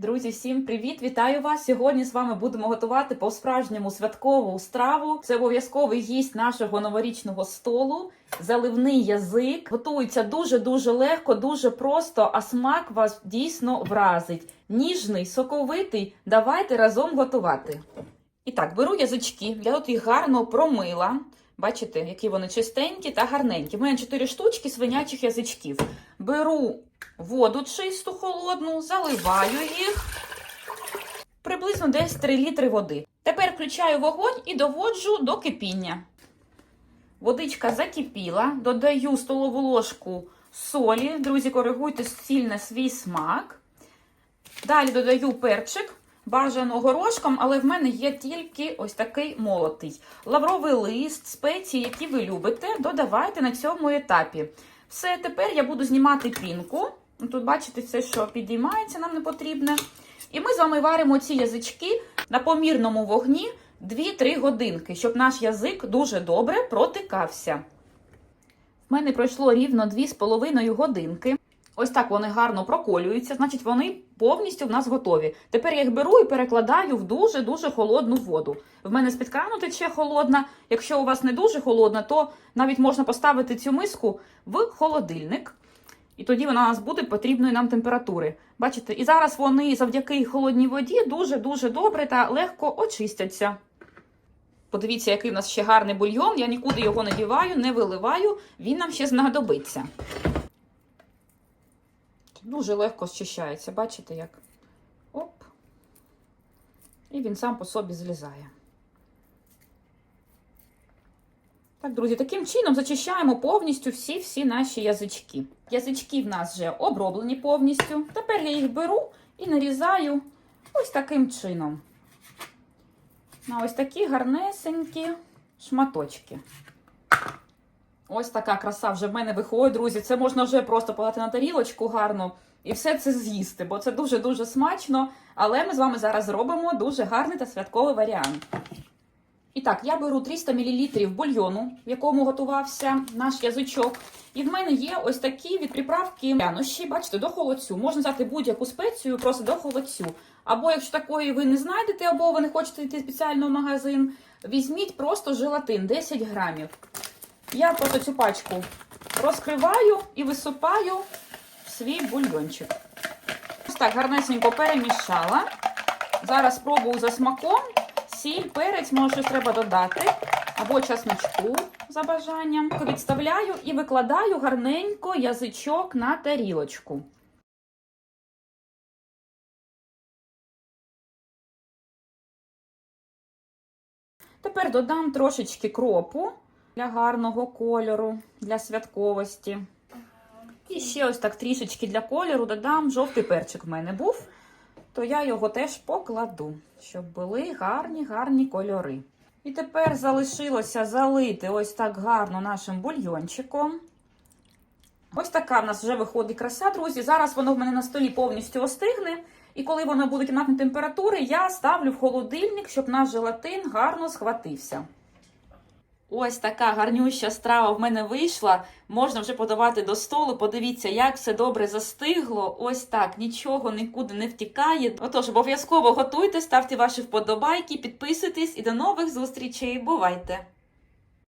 Друзі, всім привіт! Вітаю вас! Сьогодні з вами будемо готувати по-справжньому святкову страву. Це обов'язковий гість нашого новорічного столу. Заливний язик. Готується дуже-дуже легко, дуже просто, а смак вас дійсно вразить. Ніжний, соковитий. Давайте разом готувати. І так, беру язички, я тут їх гарно промила. Бачите, які вони чистенькі та гарненькі. У мене 4 штучки свинячих язичків. Беру воду чисту холодну, заливаю їх приблизно десь 3 літри води. Тепер включаю вогонь і доводжу до кипіння. Водичка закипіла, додаю столову ложку солі. Друзі, коригуйте сіль на свій смак. Далі додаю перчик. Бажано горошком, але в мене є тільки ось такий молотий. Лавровий лист, спеції, які ви любите, додавайте на цьому етапі. Все, тепер я буду знімати пінку. Тут бачите, все, що підіймається, нам не потрібне. І ми з вами варимо ці язички на помірному вогні 2-3 годинки, щоб наш язик дуже добре протикався. В мене пройшло рівно 2,5 годинки. Ось так вони гарно проколюються, значить вони повністю в нас готові. Тепер я їх беру і перекладаю в дуже-дуже холодну воду. В мене з-під крану тече холодна. Якщо у вас не дуже холодна, то навіть можна поставити цю миску в холодильник. І тоді вона у нас буде потрібної нам температури. Бачите, і зараз вони завдяки холодній воді дуже-дуже добре та легко очистяться. Подивіться, який в нас ще гарний бульйон. Я нікуди його не діваю, не виливаю, він нам ще знадобиться. Дуже легко зчищається, бачите як? Оп. І він сам по собі злізає. Так, друзі, таким чином зачищаємо повністю всі-всі наші язички. Язички в нас вже оброблені повністю. Тепер я їх беру і нарізаю ось таким чином. На ось такі гарнесенькі шматочки. Ось така краса вже в мене виходить, друзі. Це можна вже просто подати на тарілочку гарно і все це з'їсти, бо це дуже-дуже смачно. Але ми з вами зараз зробимо дуже гарний та святковий варіант. І так, я беру 300 мл бульйону, в якому готувався наш язичок. І в мене є ось такі від приправки прянощі, бачите, до холодцю. Можна взяти будь-яку спецію просто до холодцю. Або якщо такої ви не знайдете, або ви не хочете йти спеціально в магазин, візьміть просто желатин 10 грамів. Я просто цю пачку розкриваю і висипаю в свій бульйончик. Ось так гарнесенько перемішала. Зараз спробую за смаком. Сіль, перець, може, щось треба додати. Або часничку за бажанням. Відставляю і викладаю гарненько язичок на тарілочку. Тепер додам трошечки кропу для гарного кольору, для святковості. І ще ось так трішечки для кольору додам жовтий перчик в мене був, то я його теж покладу, щоб були гарні гарні кольори. І тепер залишилося залити ось так гарно нашим бульйончиком. Ось така в нас вже виходить краса, друзі. Зараз воно в мене на столі повністю остигне. І коли воно буде кімнатної температури, я ставлю в холодильник, щоб наш желатин гарно схватився. Ось така гарнюща страва в мене вийшла. Можна вже подавати до столу. Подивіться, як все добре застигло. Ось так, нічого нікуди не втікає. Отож, обов'язково готуйте, ставте ваші вподобайки, підписуйтесь і до нових зустрічей. Бувайте!